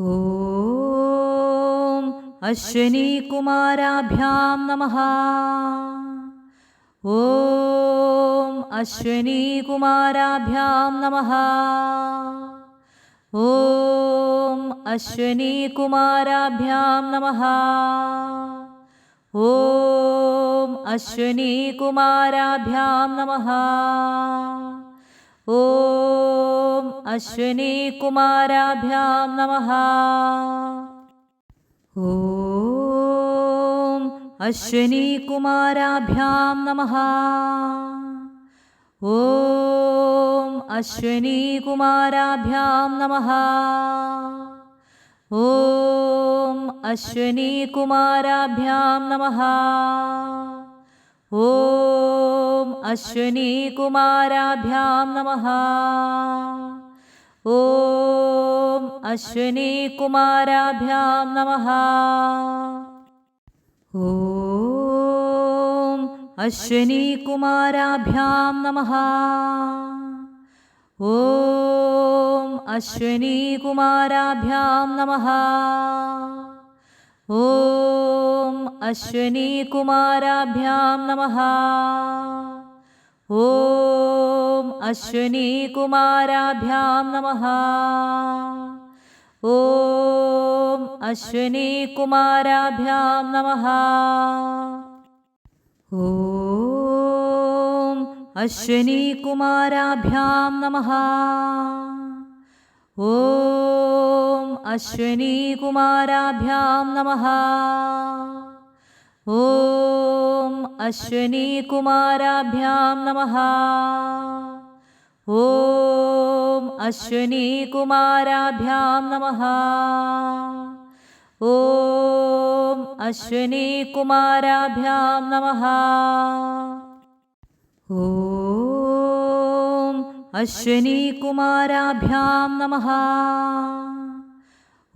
ॐ अश्विनीकुमाराभ्यां नमः। ॐ अश्विनीकुमाराभ्यां नमः। ॐ अश्विनीकुमाराभ्यां नमः। ॐ अश्विनीकुमाराभ्यां नमः। ഓം അശ്വിനി കുമാരാഭ്യാം നമ. ഓം അശ്വിനി കുമാരാഭ്യാം നമ. ഓം അശ്വിനി കുമാരാഭ്യാം നമ. ഓം അശ്വിനി കുമാരാഭ്യാം നമ. ॐ अश्विनीकुमाराभ्यां नमः। ॐ अश्विनीकुमाराभ्यां नमः। ॐ अश्विनीकुमाराभ्यां नमः। ॐ अश्विनीकुमाराभ्यां नमः। ॐ अश्विनीकुमाराभ्यां नमः। ॐ अश्विनीकुमाराभ्यां नमः। ॐ अश्विनीकुमाराभ्यां नमः। ॐ अश्विनीकुमाराभ्यां नमः। ॐ अश्विनीकुमाराभ्यां नमः। ॐ अश्विनीकुमाराभ्यां नमः। ॐ अश्विनीकुमाराभ्यां नमः। ॐ अश्विनीकुमाराभ्यां नमः। ॐ അശ്വനീകുമാരാഭ്യാം നമ.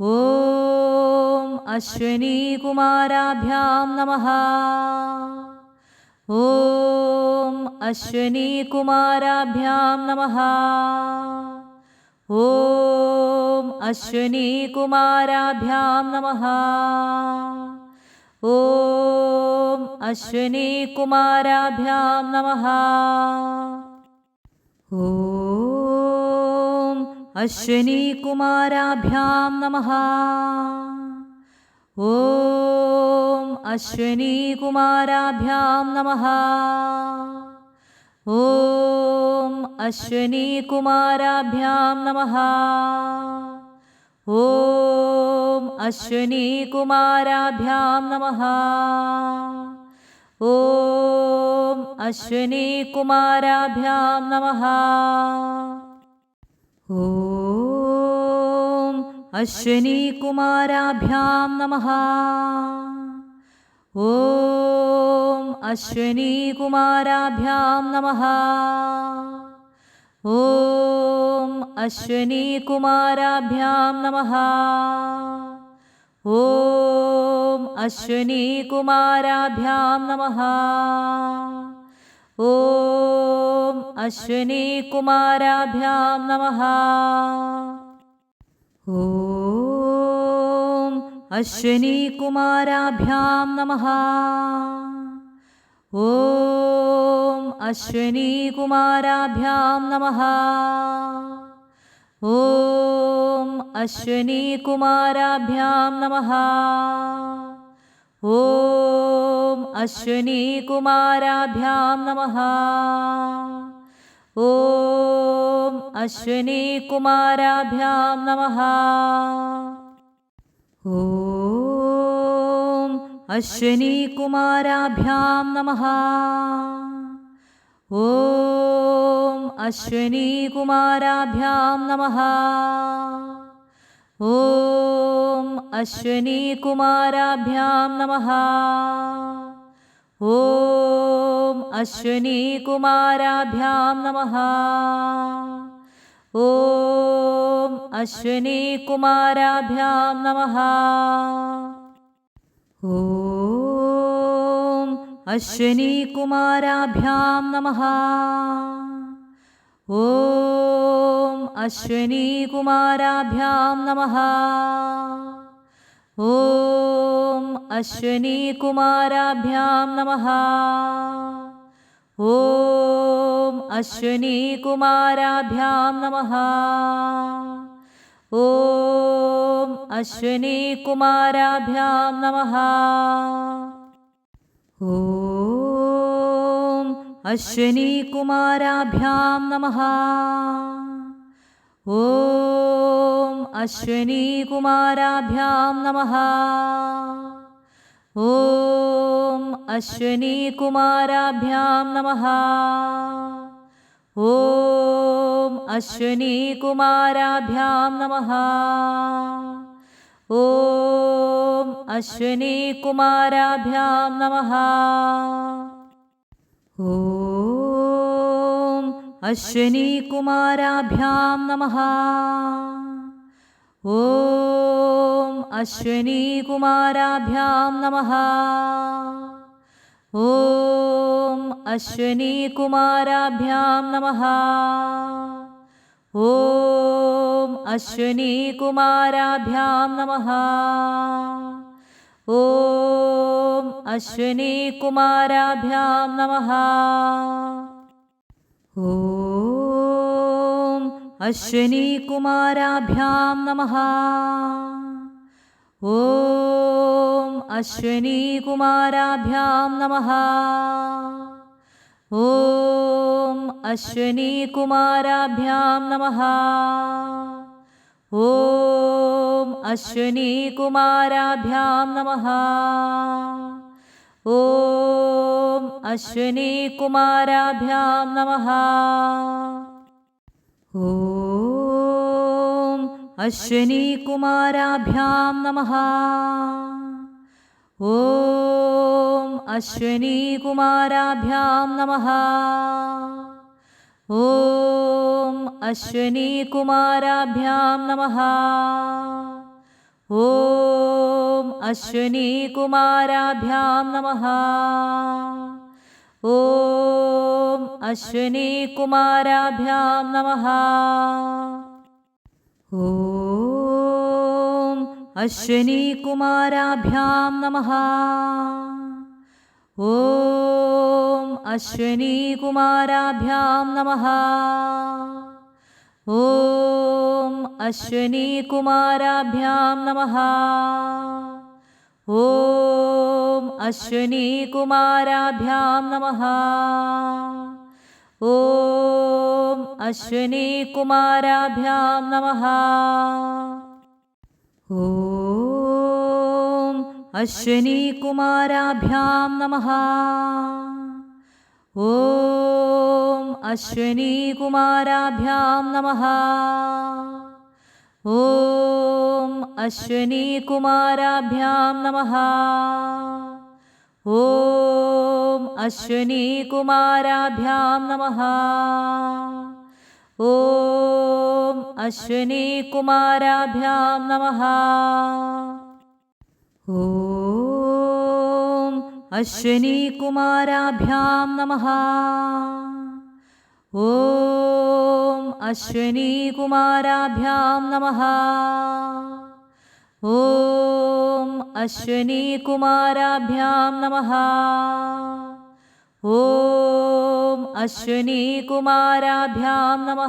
ഓം അശ്വനീകുമാരാഭ്യാം നമ. ഓം അശ്വനീകുമാരാഭ്യാം നമ. ഓം അശ്വനീകുമാരാഭ്യാം നമ. ഓം അശ്വനീകുമാരാഭ്യാം നമ. ॐ अश्विनीकुमाराभ्यां नमः। ॐ अश्विनीकुमाराभ्यां नमः। ॐ अश्विनीकुमाराभ्यां नमः। ॐ अश्विनीकुमाराभ्यां नमः। ॐ अश्विनीकुमाराभ्यां नमः। ॐ अश्विनीकुमाराभ्यां नमः। ॐ अश्विनीकुमाराभ्यां नमः। ॐ अश्विनीकुमाराभ्यां नमः। ॐ अश्विनीकुमाराभ्यां नमः ॐ अश्विनीकुमाराभ्यां नमः ॐ अश्विनीकुमाराभ्यां नमः ॐ अश्विनीकुमाराभ्यां नमः ॐ अश्विनीकुमाराभ्यां नमः। ॐ अश्विनीकुमाराभ्यां नमः। ॐ अश्विनीकुमाराभ्यां नमः। ॐ अश्विनीकुमाराभ्यां नमः। ॐ अश्विनीकुमाराभ्यां नमः। ॐ अश्विनीकुमाराभ्यां नमः। ॐ अश्विनीकुमाराभ्यां नमः। ॐ अश्विनीकुमाराभ्यां नमः। ॐ अश्विनीकुमाराभ्यां नमः। ഓം അശ്വനീകുമാരാഭ്യാം നമ. ഓം അശ്വനീകുമാരാഭ്യാം നമ. ഓം അശ്വനീകുമാരാഭ്യാം നമ. ഓം അശ്വനീകുമാരാഭ്യാം നമ. ഓം अश्विनीकुमाराभ्यां नमः। ॐ अश्विनीकुमाराभ्यां नमः। ॐ अश्विनीकुमाराभ्यां नमः। ॐ अश्विनीकुमाराभ्यां नमः। ॐ अश्विनीकुमाराभ्यां नमः। ॐ അശ്വനി അശ്വനീകുമാരാഭ്യാം നമ. ഓം അശ്വനി അശ്വനീകുമാരാഭ്യാം നമ. ഓം അശ്വനി അശ്വനീകുമാരാഭ്യാം നമ. ഓം അശ്വനി അശ്വനീകുമാരാഭ്യാം നമ. ഓം അശ്വനി അശ്വനീകുമാരാഭ്യാം നമ. ॐ अश्विनीकुमाराभ्यां नमः। ॐ अश्विनीकुमाराभ्यां नमः। ॐ अश्विनीकुमाराभ्यां नमः। ॐ अश्विनीकुमाराभ्यां नमः। ॐ अश्विनीकुमाराभ्यां नमः। ॐ अश्विनीकुमाराभ्यां नमः। ॐ अश्विनीकुमाराभ्यां नमः। ॐ अश्विनीकुमाराभ्यां नमः। ॐ अश्विनीकुमाराभ्यां नमः। ॐ अश्विनीकुमाराभ्यां नमः। ॐ अश्विनीकुमाराभ्यां नमः। ॐ अश्विनीकुमाराभ्यां नमः। ॐ अश्विनीकुमाराभ्यां नमः। ॐ अश्विनीकुमाराभ्यां नमः। ॐ अश्विनीकुमाराभ्यां नमः। ॐ अश्विनीकुमाराभ्यां नमः। ॐ अश्विनीकुमाराभ्यां नमः। ॐ अश्विनीकुमाराभ्यां नमः। ॐ अश्विनीकुमाराभ्यां नमः। ॐ अश्विनीकुमाराभ्यां नमः। ॐ अश्विनीकुमाराभ्यां नमः। ॐ അശ്വനീകുമാരാഭ്യാം നമ. ഓം അശ്വനീകുമാരാഭ്യാം നമ. ഓം അശ്വനീകുമാരാഭ്യാം നമ.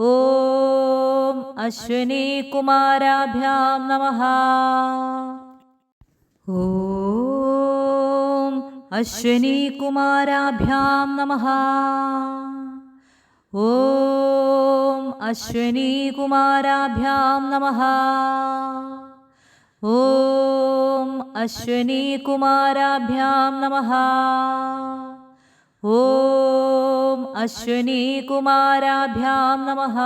ഓം അശ്വനീകുമാരാഭ്യാം നമ. ഓം അശ്വനീകുമാരാഭ്യാം നമ. ॐ अश्विनीकुमाराभ्यां नमः ॐ अश्विनीकुमाराभ्यां नमः ॐ अश्विनीकुमाराभ्यां नमः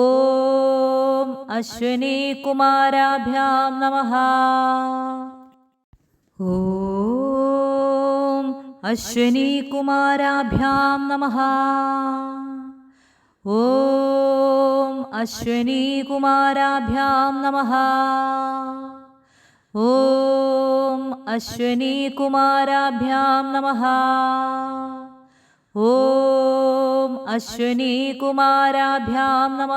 ॐ अश्विनीकुमाराभ्यां नमः ॐ അശ്വനീകുമാരാഭ്യാം നമ. ഓം അശ്വനീകുമാരാഭ്യാം നമ. ഓം അശ്വനീകുമാരാഭ്യാം നമ. ഓം അശ്വനീകുമാരാഭ്യാം നമ.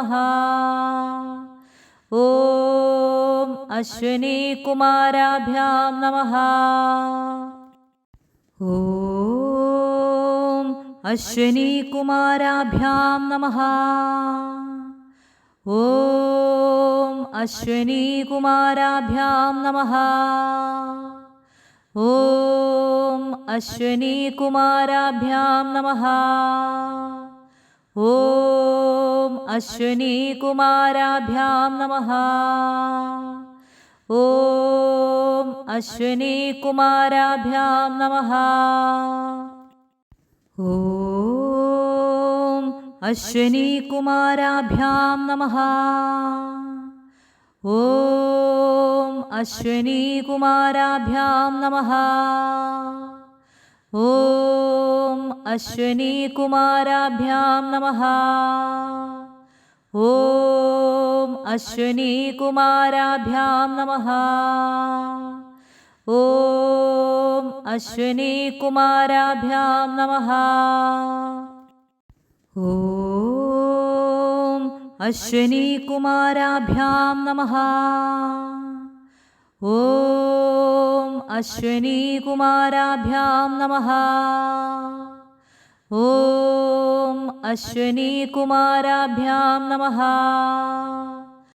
ഓം അശ്വനീകുമാരാഭ്യാം നമ. ॐ अश्विनीकुमाराभ्यां नमः। ॐ अश्विनीकुमाराभ्यां नमः। ॐ अश्विनीकुमाराभ्यां नमः। ॐ अश्विनीकुमाराभ्यां नमः। ॐ अश्विनीकुमाराभ्यां नमः। ॐ अश्विनीकुमाराभ्यां नमः। ॐ अश्विनीकुमाराभ्यां नमः। ॐ अश्विनीकुमाराभ्यां नमः। ഓം അശ്വനി കുമാരാഭ്യാം നമ. ഓം അശ്വനി കുമാരാഭ്യാം നമ. ഓം അശ്വനി കുമാരാഭ്യാം നമ. ഓം അശ്വനി കുമാരാഭ്യാം നമ. ॐ अश्विनीकुमाराभ्यां नमः